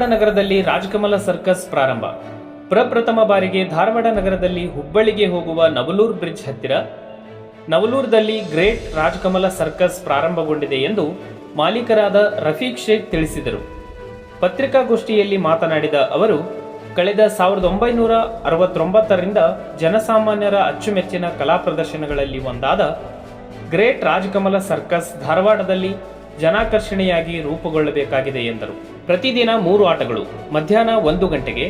ಧಾರವಾಡ ನಗರದಲ್ಲಿ ರಾಜಕಮಲ ಸರ್ಕಸ್ ಪ್ರಾರಂಭ. ಪ್ರಪ್ರಥಮ ಬಾರಿಗೆ ಧಾರವಾಡ ನಗರದಲ್ಲಿ ಹುಬ್ಬಳ್ಳಿಗೆ ಹೋಗುವ ನವಲೂರ್ ಬ್ರಿಡ್ಜ್ ಹತ್ತಿರ ನವಲೂರ್ದಲ್ಲಿ ಗ್ರೇಟ್ ರಾಜಕಮಲ ಸರ್ಕಸ್ ಪ್ರಾರಂಭಗೊಂಡಿದೆ ಎಂದು ಮಾಲೀಕರಾದ ರಫೀಕ್ ಶೇಖ್ ತಿಳಿಸಿದರು. ಪತ್ರಿಕಾಗೋಷ್ಠಿಯಲ್ಲಿ ಮಾತನಾಡಿದ ಅವರು, ಕಳೆದ ಸಾವಿರದ ಒಂಬೈನೂರ ಅರವತ್ತೊಂಬತ್ತರಿಂದ ಜನಸಾಮಾನ್ಯರ ಅಚ್ಚುಮೆಚ್ಚಿನ ಕಲಾ ಪ್ರದರ್ಶನಗಳಲ್ಲಿ ಒಂದಾದ ಗ್ರೇಟ್ ರಾಜಕಮಲ ಸರ್ಕಸ್ ಧಾರವಾಡದಲ್ಲಿ ಜನಾಕರ್ಷಣೆಯಾಗಿ ರೂಪುಗೊಳ್ಳಬೇಕಾಗಿದೆ ಎಂದರು. ಪ್ರತಿದಿನ ಮೂರು ಆಟಗಳು. ಮಧ್ಯಾಹ್ನ ಒಂದು ಗಂಟೆಗೆ,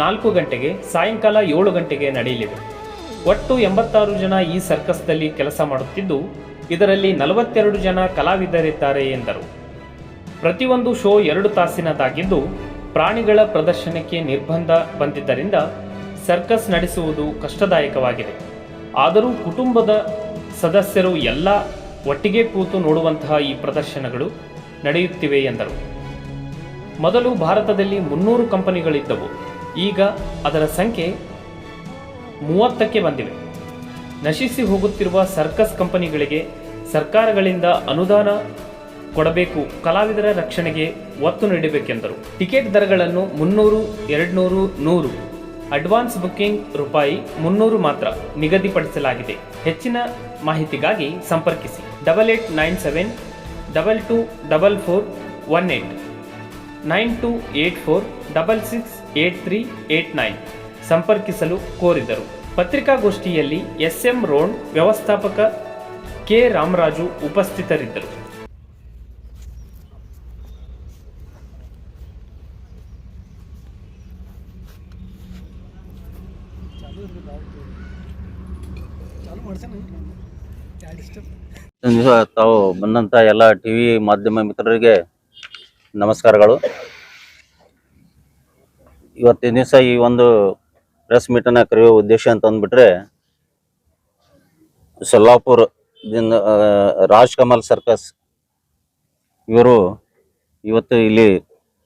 ನಾಲ್ಕು ಗಂಟೆಗೆ, ಸಾಯಂಕಾಲ ಏಳು ಗಂಟೆಗೆ ನಡೆಯಲಿವೆ ಒಟ್ಟು ಎಂಬತ್ತಾರು ಜನ ಈ ಸರ್ಕಸ್ನಲ್ಲಿ ಕೆಲಸ ಮಾಡುತ್ತಿದ್ದು, ಇದರಲ್ಲಿ ನಲವತ್ತೆರಡು ಜನ ಕಲಾವಿದರಿದ್ದಾರೆ ಎಂದರು. ಪ್ರತಿಯೊಂದು ಶೋ ಎರಡು ತಾಸಿನದಾಗಿದ್ದು, ಪ್ರಾಣಿಗಳ ಪ್ರದರ್ಶನಕ್ಕೆ ನಿರ್ಬಂಧ ಬಂದಿದ್ದರಿಂದ ಸರ್ಕಸ್ ನಡೆಸುವುದು ಕಷ್ಟದಾಯಕವಾಗಿದೆ. ಆದರೂ ಕುಟುಂಬದ ಸದಸ್ಯರು ಎಲ್ಲ ಒಟ್ಟಿಗೆ ಕೂತು ನೋಡುವಂತಹ ಈ ಪ್ರದರ್ಶನಗಳು ನಡೆಯುತ್ತಿವೆ ಎಂದರು. ಮೊದಲು ಭಾರತದಲ್ಲಿ ಮುನ್ನೂರು ಕಂಪನಿಗಳಿದ್ದವು. ಈಗ ಅದರ ಸಂಖ್ಯೆ ಮೂವತ್ತಕ್ಕೆ ಬಂದಿವೆ. ನಶಿಸಿ ಹೋಗುತ್ತಿರುವ ಸರ್ಕಸ್ ಕಂಪನಿಗಳಿಗೆ ಸರ್ಕಾರಗಳಿಂದ ಅನುದಾನ ಕೊಡಬೇಕು, ಕಲಾವಿದರ ರಕ್ಷಣೆಗೆ ಒತ್ತು ನೀಡಬೇಕೆಂದರು. ಟಿಕೆಟ್ ದರಗಳನ್ನು ಮುನ್ನೂರು, ಎರಡ್ನೂರು, ನೂರು. ಅಡ್ವಾನ್ಸ್ ಬುಕ್ಕಿಂಗ್ ರೂಪಾಯಿ ಮುನ್ನೂರು ಮಾತ್ರ ನಿಗದಿಪಡಿಸಲಾಗಿದೆ. ಹೆಚ್ಚಿನ ಮಾಹಿತಿಗಾಗಿ ಸಂಪರ್ಕಿಸಿ. Double eight nine seven double two double four one eight. Nine two eight four double six eight three eight nine ಸಂಪರ್ಕಿಸಲು ಕೋರಿದರು. ಪತ್ರಿಕಾಗೋಷ್ಠಿಯಲ್ಲಿ ಎಸ್ಎಂ ರೋಣ್ ವ್ಯವಸ್ಥಾಪಕ ಕೆ ರಾಮರಾಜು ಉಪಸ್ಥಿತರಿದ್ದರು. ತಾವು ಬಂದಂತ ಎಲ್ಲ ಟಿವಿ ಮಾಧ್ಯಮ ಮಿತ್ರರಿಗೆ ನಮಸ್ಕಾರಗಳು. ಇವತ್ತಿನ ದಿವಸ ಈ ಒಂದು ಪ್ರೆಸ್ ಮೀಟನ್ನ ಕರೆಯುವ ಉದ್ದೇಶ ಅಂತ ಅಂದ್ಬಿಟ್ರೆ ಸೊಲ್ಲಾಪುರದಿಂದ ರಾಜ್ಕಮಲ್ ರಾಜ್ ಕಮಲ್ ಸರ್ಕಸ್ ಇವರು ಇವತ್ತು ಇಲ್ಲಿ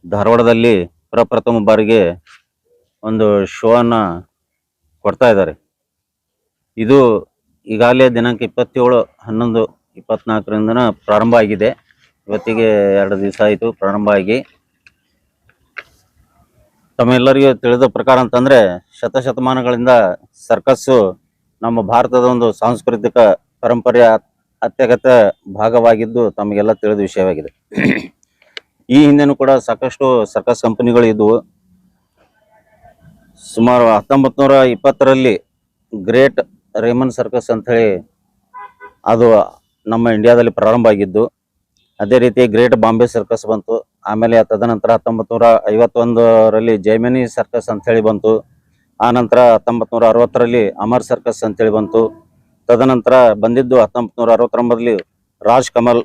ಧಾರವಾಡದಲ್ಲಿ ಪ್ರಪ್ರಥಮ ಬಾರಿಗೆ ಒಂದು ಶೋ ಅನ್ನ ಕೊಡ್ತಾ ಇದ್ದಾರೆ. ಇದು ಈಗಾಗಲೇ ದಿನಾಂಕ ಇಪ್ಪತ್ತೇಳು ಹನ್ನೊಂದು ಇಪ್ಪತ್ನಾಲ್ಕರಿಂದನ ಪ್ರಾರಂಭ ಆಗಿದೆ. ಇವತ್ತಿಗೆ ಎರಡು ದಿವಸ ಆಯಿತು ಪ್ರಾರಂಭ ಆಗಿ. ತಮ್ಮೆಲ್ಲರಿಗೂ ತಿಳಿದ ಪ್ರಕಾರ ಅಂತಂದ್ರೆ ಶತಶತಮಾನಗಳಿಂದ ಸರ್ಕಸ್ಸು ನಮ್ಮ ಭಾರತದ ಒಂದು ಸಾಂಸ್ಕೃತಿಕ ಪರಂಪರೆಯ ಅತ್ಯಗತ್ಯ ಭಾಗವಾಗಿದ್ದು ತಮಗೆಲ್ಲ ತಿಳಿದ ವಿಷಯವಾಗಿದೆ. ಈ ಹಿಂದೆನೂ ಕೂಡ ಸಾಕಷ್ಟು ಸರ್ಕಸ್ ಕಂಪನಿಗಳು ಇದ್ದವು ಸುಮಾರು ಹತ್ತೊಂಬತ್ತು ನೂರ ಇಪ್ಪತ್ತರಲ್ಲಿ ಗ್ರೇಟ್ ರೇಮನ್ ಸರ್ಕಸ್ ಅಂಥೇಳಿ ಅದು ನಮ್ಮ ಇಂಡಿಯಾದಲ್ಲಿ ಪ್ರಾರಂಭ ಆಗಿದ್ದು ಅದೇ ರೀತಿ ಗ್ರೇಟ್ ಬಾಂಬೆ ಸರ್ಕಸ್ ಬಂತು. ಆಮೇಲೆ ತದನಂತರ ಹತ್ತೊಂಬತ್ತು ನೂರ ಐವತ್ತೊಂದರಲ್ಲಿ ಜೈಮಿನಿ ಸರ್ಕಸ್ ಅಂತ ಹೇಳಿ ಬಂತು. ಆ ನಂತರ ಹತ್ತೊಂಬತ್ತು ನೂರ ಅರವತ್ತರಲ್ಲಿ ಅಮರ್ ಸರ್ಕಸ್ ಅಂತ ಹೇಳಿ ಬಂತು. ತದನಂತರ ಬಂದಿದ್ದು ಹತ್ತೊಂಬತ್ತು ನೂರ ಅರವತ್ತೊಂಬತ್ತರಲ್ಲಿ ರಾಜ್ ಕಮಲ್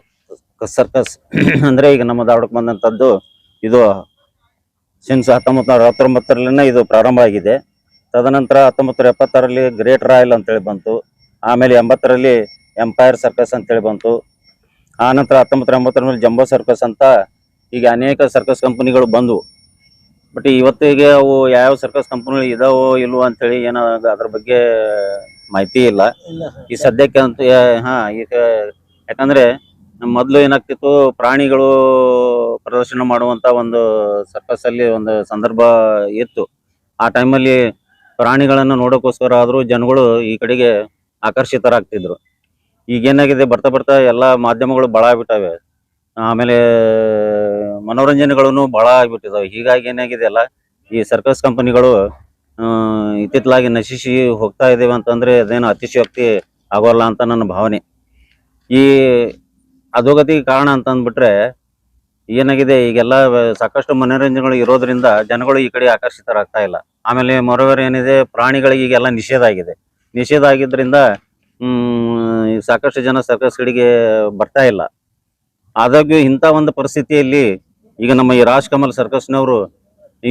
ಸರ್ಕಸ್ ಅಂದ್ರೆ ಈಗ ನಮ್ಮ ಧಾರವಾಡಕ್ಕೆ ಬಂದಂಥದ್ದು ಇದು ಸಿನ್ಸ್ ಹತ್ತೊಂಬತ್ತು ನೂರ ಅರವತ್ತೊಂಬತ್ತರಲ್ಲಿನೇ ಇದು ಪ್ರಾರಂಭ ಆಗಿದೆ. ತದನಂತರ ಹತ್ತೊಂಬತ್ತು ನೂರ ಎಪ್ಪತ್ತಾರಲ್ಲಿ ಗ್ರೇಟ್ ರಾಯಲ್ ಅಂತೇಳಿ ಬಂತು. ಆಮೇಲೆ ಎಂಬತ್ತರಲ್ಲಿ ಎಂಪೈರ್ ಸರ್ಕಸ್ ಅಂತೇಳಿ ಬಂತು. ಆ ನಂತರ ಹತ್ತೊಂಬತ್ತು ಮೇಲೆ ಜಂಬೋ ಸರ್ಕಸ್ ಅಂತ ಈಗ ಅನೇಕ ಸರ್ಕಸ್ ಕಂಪನಿಗಳು ಬಂದವು. ಬಟ್ ಇವತ್ತಿಗೆ ಅವು ಯಾವ ಸರ್ಕಸ್ ಕಂಪನಿಗಳು ಇದಾವೋ ಇಲ್ವೋ ಅಂತೇಳಿ ಏನ ಅದ್ರ ಬಗ್ಗೆ ಮಾಹಿತಿ ಇಲ್ಲ. ಈ ಸದ್ಯಕ್ಕೆ ಅಂತ ಹಾ ಈಗ ಯಾಕಂದ್ರೆ ಮೊದಲು ಏನಾಗ್ತಿತ್ತು ಪ್ರಾಣಿಗಳು ಪ್ರದರ್ಶನ ಮಾಡುವಂತ ಒಂದು ಸರ್ಕಸ್ ಅಲ್ಲಿ ಒಂದು ಸಂದರ್ಭ ಇತ್ತು. ಆ ಟೈಮಲ್ಲಿ ಪ್ರಾಣಿಗಳನ್ನು ನೋಡೋಕ್ಕೋಸ್ಕರ ಆದ್ರೂ ಜನಗಳು ಈ ಕಡೆಗೆ ಆಕರ್ಷಿತರಾಗ್ತಿದ್ರು. ಈಗೇನಾಗಿದೆ ಬರ್ತಾ ಬರ್ತಾ ಎಲ್ಲಾ ಮಾಧ್ಯಮಗಳು ಬಹಳ ಆಗ್ಬಿಟ್ಟಾವೆ. ಆಮೇಲೆ ಮನೋರಂಜನೆಗಳನ್ನು ಬಹಳ ಆಗ್ಬಿಟ್ಟಿದಾವೆ. ಹೀಗಾಗಿ ಏನಾಗಿದೆ ಅಲ್ಲ, ಈ ಸರ್ಕಸ್ ಕಂಪನಿಗಳು ಇತ್ತಿತ್ತಲಾಗಿ ನಶಿಸಿ ಹೋಗ್ತಾ ಇದ್ದೇವೆ ಅಂತಂದ್ರೆ ಅದೇನು ಅತಿಶಯೋಕ್ತಿ ಆಗೋಲ್ಲ ಅಂತ ನನ್ನ ಭಾವನೆ. ಈ ಅಧೋಗತಿಗೆ ಕಾರಣ ಅಂತ ಅಂದ್ಬಿಟ್ರೆ ಏನಾಗಿದೆ, ಈಗೆಲ್ಲ ಸಾಕಷ್ಟು ಮನೋರಂಜನೆಗಳು ಇರೋದ್ರಿಂದ ಜನಗಳು ಈ ಕಡೆ ಆಕರ್ಷಿತರಾಗ್ತಾ ಇಲ್ಲ. ಆಮೇಲೆ ಮೊರವೇರ್ ಏನಿದೆ, ಪ್ರಾಣಿಗಳಿಗೆ ಈಗೆಲ್ಲ ನಿಷೇಧ ಆಗಿದೆ. ನಿಷೇಧ ಆಗಿದ್ರಿಂದ ಸಾಕಷ್ಟು ಜನ ಸರ್ಕಸ್ ಕಡೆಗೆ ಬರ್ತಾ ಇಲ್ಲ. ಆದಾಗ್ಯೂ ಇಂಥ ಒಂದು ಪರಿಸ್ಥಿತಿಯಲ್ಲಿ ಈಗ ನಮ್ಮ ಈ ರಾಜ್ಕಮಲ್ ಸರ್ಕಸ್ನವರು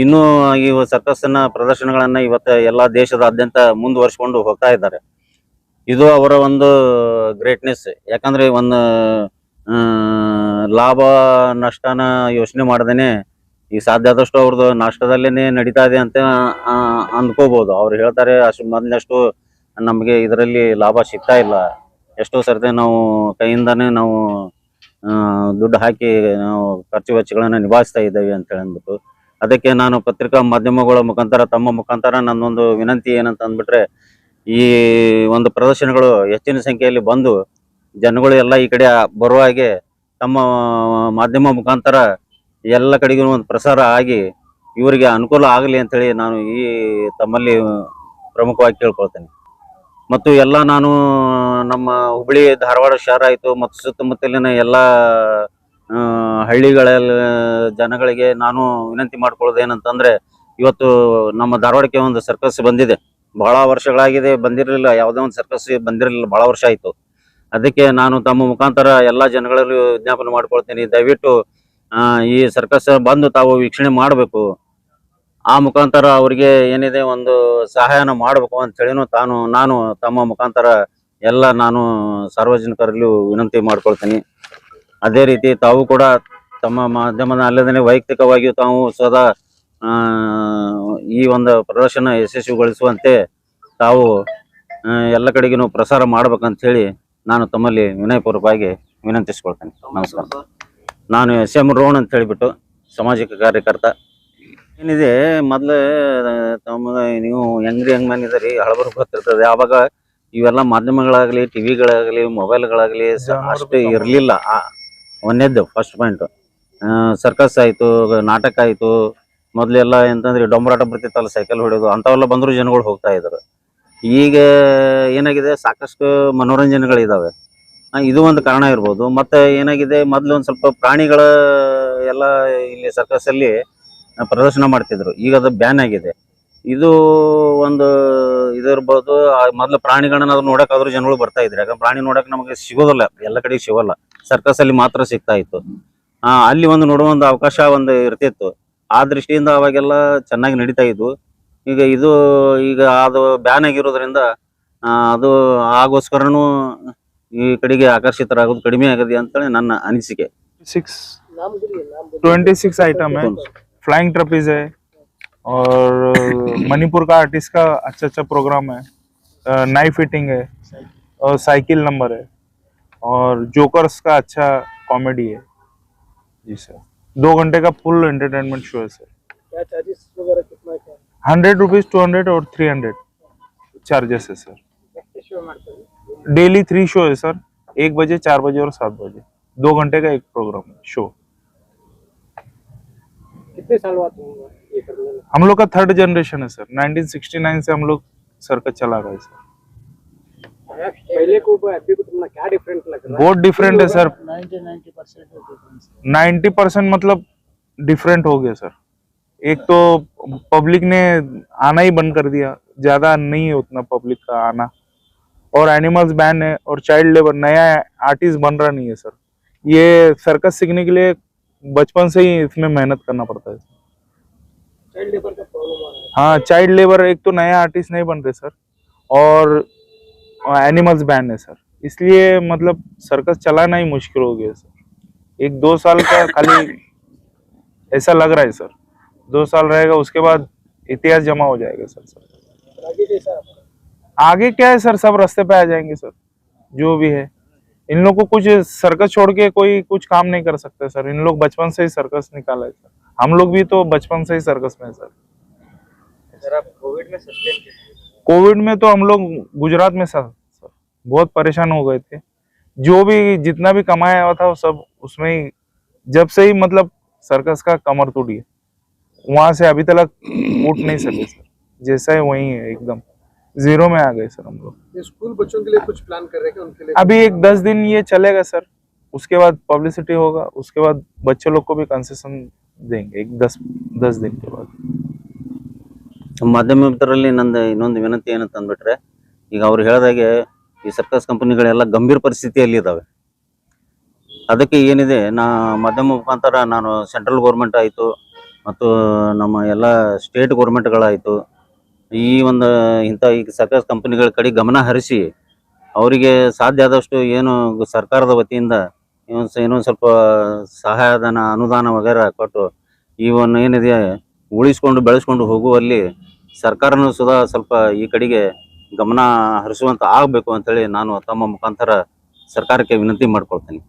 ಇನ್ನೂ ಈ ಸರ್ಕಸ್ ಅನ್ನ ಪ್ರದರ್ಶನಗಳನ್ನ ಇವತ್ತು ಎಲ್ಲಾ ದೇಶದಾದ್ಯಂತ ಮುಂದುವರಿಸಿಕೊಂಡು ಹೋಗ್ತಾ ಇದ್ದಾರೆ. ಇದು ಅವರ ಒಂದು ಗ್ರೇಟ್ನೆಸ್ ಯಾಕಂದ್ರೆ ಒಂದು ಲಾಭ, ನಷ್ಟನ ಯೋಚನೆ ಮಾಡ್ದೇನೆ ಈಗ ಸಾಧ್ಯ ಆದಷ್ಟು ಅವ್ರದ್ದು ನಷ್ಟದಲ್ಲೇನೆ ನಡೀತಾ ಇದೆ ಅಂತ ಅಂದ್ಕೋಬಹುದು ಅವ್ರು ಹೇಳ್ತಾರೆ, ಅಷ್ಟು ಮೊದಲಷ್ಟು ನಮಗೆ ಇದರಲ್ಲಿ ಲಾಭ ಸಿಗ್ತಾ ಇಲ್ಲ. ಎಷ್ಟೋ ಸರ್ತಿ ನಾವು ಕೈಯಿಂದಾನೇ ನಾವು ದುಡ್ಡು ಹಾಕಿ ನಾವು ಖರ್ಚು ವೆಚ್ಚಗಳನ್ನ ನಿಭಾಯಿಸ್ತಾ ಇದ್ದೇವೆ ಅಂತ ಅಂದ್ಬಿಟ್ಟು ಅದಕ್ಕೆ ನಾನು ಪತ್ರಿಕಾ ಮಾಧ್ಯಮಗಳ ಮುಖಾಂತರ, ತಮ್ಮ ಮುಖಾಂತರ ನನ್ನೊಂದು ವಿನಂತಿ ಏನಂತ ಅಂದ್ಬಿಟ್ರೆ, ಈ ಒಂದು ಪ್ರದರ್ಶನಗಳು ಹೆಚ್ಚಿನ ಸಂಖ್ಯೆಯಲ್ಲಿ ಬಂದು ಜನಗಳು ಎಲ್ಲ ಈ ಕಡೆ ಬರುವ ಹಾಗೆ ತಮ್ಮ ಮಾಧ್ಯಮ ಮುಖಾಂತರ ಎಲ್ಲ ಕಡೆಗೂ ಒಂದು ಪ್ರಸಾರ ಆಗಿ ಇವರಿಗೆ ಅನುಕೂಲ ಆಗಲಿ ಅಂತೇಳಿ ನಾನು ಈ ತಮ್ಮಲ್ಲಿ ಪ್ರಮುಖವಾಗಿ ಕೇಳ್ಕೊಳ್ತೇನೆ. ಮತ್ತು ಎಲ್ಲ ನಾನು, ನಮ್ಮ ಹುಬ್ಬಳ್ಳಿ ಧಾರವಾಡ ಶಹರ ಆಯಿತು, ಮತ್ತು ಸುತ್ತಮುತ್ತಲಿನ ಎಲ್ಲ ಹಳ್ಳಿಗಳಲ್ಲಿ ಹಳ್ಳಿಗಳ ಜನಗಳಿಗೆ ನಾನು ವಿನಂತಿ ಮಾಡ್ಕೊಳ್ಳೋದು ಏನಂತಂದರೆ ಇವತ್ತು ನಮ್ಮ ಧಾರವಾಡಕ್ಕೆ ಒಂದು ಸರ್ಕಸ್ ಬಂದಿದೆ. ಬಹಳ ವರ್ಷಗಳಾಗಿದೆ, ಬಂದಿರಲಿಲ್ಲ, ಯಾವುದೇ ಒಂದು ಸರ್ಕಸ್ ಬಂದಿರಲಿಲ್ಲ, ಬಹಳ ವರ್ಷ ಆಯಿತು. ಅದಕ್ಕೆ ನಾನು ತಮ್ಮ ಮುಖಾಂತರ ಎಲ್ಲ ಜನಗಳಲ್ಲೂ ವಿಜ್ಞಾಪನೆ ಮಾಡ್ಕೊಳ್ತೀನಿ. ದಯವಿಟ್ಟು ಈ ಸರ್ಕಸ್ ಬಂದು ತಾವು ವೀಕ್ಷಣೆ ಮಾಡಬೇಕು. ಆ ಮುಖಾಂತರ ಅವರಿಗೆ ಏನಿದೆ ಒಂದು ಸಹಾಯನ ಮಾಡಬೇಕು ಅಂತ ಹೇಳಿನೂ ತಾನು, ನಾನು ತಮ್ಮ ಮುಖಾಂತರ ಎಲ್ಲ ನಾನು ಸಾರ್ವಜನಿಕರಲ್ಲೂ ವಿನಂತಿ ಮಾಡ್ಕೊಳ್ತೀನಿ. ಅದೇ ರೀತಿ ತಾವು ಕೂಡ ತಮ್ಮ ಮಾಧ್ಯಮದ ಅಲ್ಲದೇ ವೈಯಕ್ತಿಕವಾಗಿಯೂ ತಾವು ಸದಾ ಈ ಒಂದು ಪ್ರದರ್ಶನ ಯಶಸ್ವಿಗೊಳಿಸುವಂತೆ ತಾವು ಎಲ್ಲ ಕಡೆಗೂ ಪ್ರಸಾರ ಮಾಡ್ಬೇಕಂತ ಹೇಳಿ ನಾನು ತಮ್ಮಲ್ಲಿ ವಿನಯಪೂರ್ವಕವಾಗಿ ವಿನಂತಿಸ್ಕೊಳ್ತೇನೆ. ನಮಸ್ಕಾರ. ನಾನು ಎಸ್ ಎಂ ರೋಣ್ ಅಂತ ಹೇಳಿಬಿಟ್ಟು ಸಾಮಾಜಿಕ ಕಾರ್ಯಕರ್ತ. ಏನಿದೆ ಮೊದ್ಲ ತಮ್ಮ ನೀವು ಹೆಂಗ್ರಿ ಹೆಂಗ್ ಮನ್ ಇದರಿ ಹಳಬರು ಗೊತ್ತಿರ್ತದೆ. ಆವಾಗ ಇವೆಲ್ಲ ಮಾಧ್ಯಮಗಳಾಗ್ಲಿ ಟಿವಿಗಳಾಗ್ಲಿ ಮೊಬೈಲ್ಗಳಾಗ್ಲಿ ಅಷ್ಟು ಇರಲಿಲ್ಲ. ಒಂದೇದ್ದು ಫಸ್ಟ್ ಪಾಯಿಂಟ್ ಸರ್ಕಸ್ ಆಯಿತು ನಾಟಕ ಆಯ್ತು ಮೊದ್ಲೆಲ್ಲ ಎಂತಂದ್ರೆ ಡೊಂಬರಾಟ ಬರ್ತಿತ್ತಲ್ಲ ಸೈಕಲ್ ಹೊಡೆಯೋದು ಅಂಥವೆಲ್ಲ ಬಂದ್ರು ಜನಗಳು ಹೋಗ್ತಾ ಇದ್ರು ಈಗ ಏನಾಗಿದೆ ಸಾಕಷ್ಟು ಮನೋರಂಜನೆಗಳಿದಾವೆ ಆ, ಇದು ಒಂದು ಕಾರಣ ಇರ್ಬೋದು. ಮತ್ತೆ ಏನಾಗಿದೆ ಮೊದ್ಲು ಒಂದ್ ಸ್ವಲ್ಪ ಪ್ರಾಣಿಗಳ ಎಲ್ಲ ಇಲ್ಲಿ ಸರ್ಕಸ್ ಅಲ್ಲಿ ಪ್ರದರ್ಶನ ಮಾಡ್ತಿದ್ರು. ಈಗ ಅದು ಬ್ಯಾನ್ ಆಗಿದೆ. ಇದು ಒಂದು ಇದಿರ್ಬೋದು ಮೊದಲು ಪ್ರಾಣಿಗಳನ್ನ ಅದು ನೋಡಕ್ಕಾದ್ರೂ ಜನಗಳು ಬರ್ತಾ ಇದ್ರು. ಯಾಕಂದ್ರೆ ಪ್ರಾಣಿ ನೋಡಕ್ ನಮಗೆ ಸಿಗೋದಲ್ಲ. ಎಲ್ಲ ಕಡೆ ಸಿಗೋಲ್ಲ. ಸರ್ಕಸ್ ಅಲ್ಲಿ ಮಾತ್ರ ಸಿಗ್ತಾ ಇತ್ತು. ಅಲ್ಲಿ ಒಂದು ನೋಡುವ ಒಂದು ಅವಕಾಶ ಒಂದು ಇರ್ತಿತ್ತು. ಆ ದೃಷ್ಟಿಯಿಂದ ಅವಾಗೆಲ್ಲ ಚೆನ್ನಾಗಿ ನಡೀತಾ ಇದ್ವು. ಈಗ ಇದು, ಈಗ ಅದು ಬ್ಯಾನ್ ಆಗಿರೋದ್ರಿಂದ ಅದು ಆಗೋಸ್ಕರನು ಈ ಕಡೆಗೆ ಆಕರ್ಷಿತರಾಗೋದು ಕಡಿಮೆ ಆಗದೆ ಅಂತೇಳಿ ನನ್ನ ಅನಿಸಿಕೆ. Six twenty six item flying trapeze है और uh, मणिपुर का आर्टिस्ट का अच्छा अच्छा प्रोग्राम है। uh, नाइफ फिटिंग है। और साइकिल नंबर है। और जोकर्स का अच्छा कॉमेडी है। जी सर दो घंटे का फुल एंटरटेनमेंट शो है sir hundred rupees two hundred और थ्री हंड्रेड चार्जेस है सर डेली थ्री शो है? सर एक बजे चार बजे और सात बजे। दो घंटे का एक प्रोग्राम है शो कितने साल बाद ये करने में? हम लोग का थर्ड जनरेशन है सर 1969 से हम लोग सर्कस चला रहे हैं सर पहले को अभी को तुमने क्या डिफरेंट लग रहा है? बहुत डिफरेंट है सर 90 90 परसेंट डिफरेंस 90 परसेंट मतलब डिफरेंट हो गया सर एक तो पब्लिक ने आना ही बंद कर दिया. ज़्यादा नहीं है उतना पब्लिक का आना. और एनिमल्स बैन है और चाइल्ड लेबर नया आर्टिस्ट बन रहा नहीं है सर ये सर्कस सीखने के लिए बचपन से ही इसमें मेहनत करना पड़ता है। चाइल्ड लेबर का प्रॉब्लम है। हाँ चाइल्ड लेबर एक तो नया आर्टिस्ट नहीं बन रहे सर और एनिमल्स बैन है सर इसलिए मतलब सर्कस चलाना ही मुश्किल हो गया सर एक दो साल का खाली ऐसा लग रहा है सर दो साल रहेगा उसके बाद इतिहास जमा हो जाएगा सर सर आगे क्या है सर सब रास्ते पे आ जाएँगे सर जो भी है। इन लोग को कुछ सर्कस छोड़ के कोई कुछ काम नहीं कर सकते सर इन लोग बचपन से ही सर्कस निकाला है सर हम लोग भी तो बचपन से ही सर्कस में है सर सर आप कोविड में कोविड में तो हम लोग गुजरात में सर बहुत परेशान हो गए थे। जो भी जितना भी कमाया हुआ था वो सब उसमें ही जब से ही मतलब सर्कस का कमर टूटी है वहाँ से अभी तक उठ नहीं सके सर जैसा है वही है एकदम। जीरो में आ गए सर हम लोग ये स्कूल बच्चों के लिए कुछ प्लान कर रहे हैं क्या उनके लिए अभी एक दस दिन ये चलेगा सर उसके बाद पब्लिसिटी होगा उसके बाद बच्चे लोग को भी कंसेशन देंगे एक दस दस दिन के बाद ಮಾಧ್ಯಮ ಮಿತ್ರರಲ್ಲಿ ನಂದು ಇನ್ನೊಂದು ವಿನಂತಿ ಏನಂತ ಅಂದ್ಬಿಟ್ರೆ ಈಗ ಅವ್ರು ಹೇಳ್ದಾಗೆ ಈ ಸರ್ಕಸ್ ಕಂಪನಿಗಳೆಲ್ಲ ಗಂಭೀರ ಪರಿಸ್ಥಿತಿಯಲ್ಲಿ ಇದಾವೆ ಅದಕ್ಕೆ ಏನಿದೆ ನಾ ಮಾಧ್ಯಮ ಮುಖಾಂತರ ನಾನು ಸೆಂಟ್ರಲ್ ಗೌರ್ಮೆಂಟ್ ಆಯಿತು ಮತ್ತು ನಮ್ಮ ಎಲ್ಲ ಸ್ಟೇಟ್ ಗೌರ್ಮೆಂಟ್ಗಳಾಯಿತು ಈ ಒಂದು ಇಂಥ ಈಗ ಸರ್ಕಾರ ಕಂಪನಿಗಳ ಕಡೆ ಗಮನ ಹರಿಸಿ ಅವರಿಗೆ ಸಾಧ್ಯ ಆದಷ್ಟು ಏನು ಸರ್ಕಾರದ ವತಿಯಿಂದ ಇನ್ನೊಂದು ಇನ್ನೊಂದು ಸ್ವಲ್ಪ ಸಹಾಯಧನ ಅನುದಾನ ವಗೇರ ಕೊಟ್ಟು ಇವನ್ನ ಏನಿದೆ ಉಳಿಸ್ಕೊಂಡು ಬೆಳೆಸ್ಕೊಂಡು ಹೋಗುವಲ್ಲಿ ಸರ್ಕಾರನೂ ಸುಧಾ ಸ್ವಲ್ಪ ಈ ಕಡೆಗೆ ಗಮನ ಹರಿಸುವಂತ ಆಗಬೇಕು ಅಂತೇಳಿ ನಾನು ತಮ್ಮ ಮುಖಾಂತರ ಸರ್ಕಾರಕ್ಕೆ ವಿನಂತಿ ಮಾಡ್ಕೊಳ್ತೇನೆ.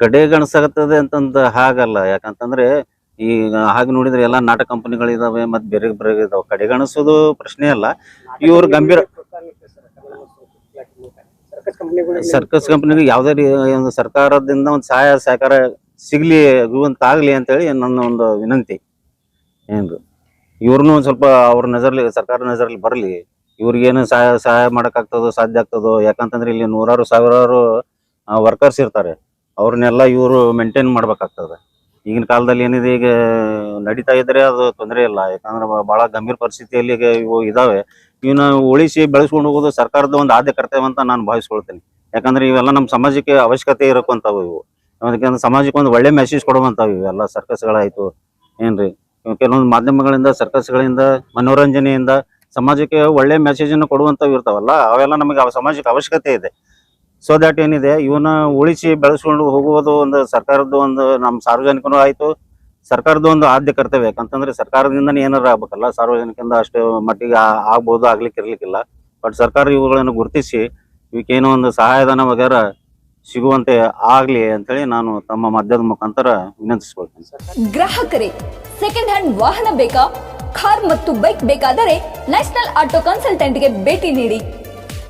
ಕಡೆಗಣಿಸಾಗತ್ತದೆ ಅಂತಂದ ಹಾಗಲ್ಲ, ಯಾಕಂತಂದ್ರೆ ಈಗ ಹಾಗೆ ನೋಡಿದ್ರೆ ಎಲ್ಲಾ ನಾಟಕ ಕಂಪನಿಗಳಿದಾವೆ ಮತ್ ಬೇರೆ ಬೇರೆ ಇದಾವೆ. ಕಡೆಗಣಿಸೋದು ಪ್ರಶ್ನೆ ಅಲ್ಲ. ಇವ್ರು ಗಂಭೀರ ಸರ್ಕಸ್ ಕಂಪನಿಗಳು ಕಂಪನಿಗೆ ಯಾವುದೇ ರೀ- ಒಂದು ಸರ್ಕಾರದಿಂದ ಒಂದು ಸಹಾಯ ಸಹಕಾರ ಸಿಗ್ಲಿ ಅಂತ ಆಗ್ಲಿ ಅಂತೇಳಿ ನನ್ನ ಒಂದು ವಿನಂತಿ. ಏನ್ರಿ? ಇವ್ರನ್ನೂ ಒಂದ್ ಸ್ವಲ್ಪ ಅವ್ರ ನಜರ್ಲಿ ಸರ್ಕಾರ ನಜರ್ಲಿ ಬರಲಿ. ಇವ್ರಿಗೇನು ಸಹಾಯ ಸಹಾಯ ಮಾಡಕ್ಕಾಗ್ತದೋ ಸಾಧ್ಯ ಆಗ್ತದೋ ಯಾಕಂತಂದ್ರೆ ಇಲ್ಲಿ ನೂರಾರು ಸಾವಿರಾರು ವರ್ಕರ್ಸ್ ಇರ್ತಾರೆ. ಅವ್ರನ್ನೆಲ್ಲ ಇವರು ಮೇಂಟೈನ್ ಮಾಡ್ಬೇಕಾಗ್ತದೆ. ಈಗಿನ ಕಾಲದಲ್ಲಿ ಏನಿದೆ, ಈಗ ನಡೀತಾ ಇದ್ರೆ ಅದು ತೊಂದರೆ ಇಲ್ಲ. ಯಾಕಂದ್ರೆ ಬಹಳ ಗಂಭೀರ ಪರಿಸ್ಥಿತಿಯಲ್ಲಿ ಈಗ ಇವು ಇದಾವೆ. ಇವನ್ನ ಉಳಿಸಿ ಬೆಳೆಸ್ಕೊಂಡು ಹೋಗೋದು ಸರ್ಕಾರದ ಒಂದು ಆದ್ಯ ಕರ್ತವ್ಯ ಅಂತ ನಾನು ಭಾವಿಸ್ಕೊಳ್ತೇನೆ. ಯಾಕಂದ್ರೆ ಇವೆಲ್ಲ ನಮ್ಮ ಸಮಾಜಕ್ಕೆ ಅವಶ್ಯಕತೆ ಇರೋಕ್ಕಂಥವು ಇವು. ಅದಕ್ಕೆ ಸಮಾಜಕ್ಕೆ ಒಂದು ಒಳ್ಳೆ ಮೆಸೇಜ್ ಕೊಡುವಂಥವು ಇವೆಲ್ಲ ಸರ್ಕಸ್ಗಳಾಯಿತು. ಏನ್ರಿ? ಕೆಲವೊಂದು ಮಾಧ್ಯಮಗಳಿಂದ, ಸರ್ಕಸ್ಗಳಿಂದ, ಮನೋರಂಜನೆಯಿಂದ ಸಮಾಜಕ್ಕೆ ಒಳ್ಳೆ ಮೆಸೇಜ್ ಅನ್ನು ಕೊಡುವಂತವು ಇರ್ತಾವಲ್ಲ, ಅವೆಲ್ಲ ನಮಗೆ ಸಮಾಜಕ್ಕೆ ಅವಶ್ಯಕತೆ ಇದೆ. ಸೊ ದಟ್ ಏನಿದೆ ಇವನ್ನ ಉಳಿಸಿ ಬೆಳೆಸ್ಕೊಂಡು ಹೋಗುವುದು ಒಂದು ಸರ್ಕಾರದ ಒಂದು ನಮ್ಮ ಸಾರ್ವಜನಿಕನೂ ಆಯ್ತು. ಸರ್ಕಾರದ ಒಂದು ಆದ್ಯ ಕರ್ತವ್ಯ, ಯಾಕಂತಂದ್ರೆ ಸರ್ಕಾರದಿಂದನೇ ಏನಾರು ಆಗ್ಬೇಕಲ್ಲ, ಸಾರ್ವಜನಿಕರಿಂದ ಅಷ್ಟು ಮಟ್ಟಿಗೆ ಆಗ್ಬೋದು, ಆಗ್ಲಿಕ್ಕೆ ಇರ್ಲಿಕ್ಕಿಲ್ಲ. ಬಟ್ ಸರ್ಕಾರ ಇವುಗಳನ್ನು ಗುರುತಿಸಿ, ಇವಕ್ಕೇನೋ ಒಂದು ಸಹಾಯಧನ ವಗೇರ ಸಿಗುವಂತೆ ಆಗ್ಲಿ ಅಂತೇಳಿ ನಾನು ತಮ್ಮ ಮಧ್ಯದ ಮುಖಾಂತರ ವಿನಂತಿಸ್ಕೊಳ್ತೇನೆ ಗ್ರಾಹಕರೇ ಸೆಕೆಂಡ್ ಹ್ಯಾಂಡ್ ವಾಹನ ಬೇಕಾ? ಕಾರ್ ಮತ್ತು ಬೈಕ್ ಬೇಕಾದರೆ ನ್ಯಾಷನಲ್ ಆಟೋ ಕನ್ಸಲ್ಟೆಂಟ್ಗೆ ಭೇಟಿ ನೀಡಿ.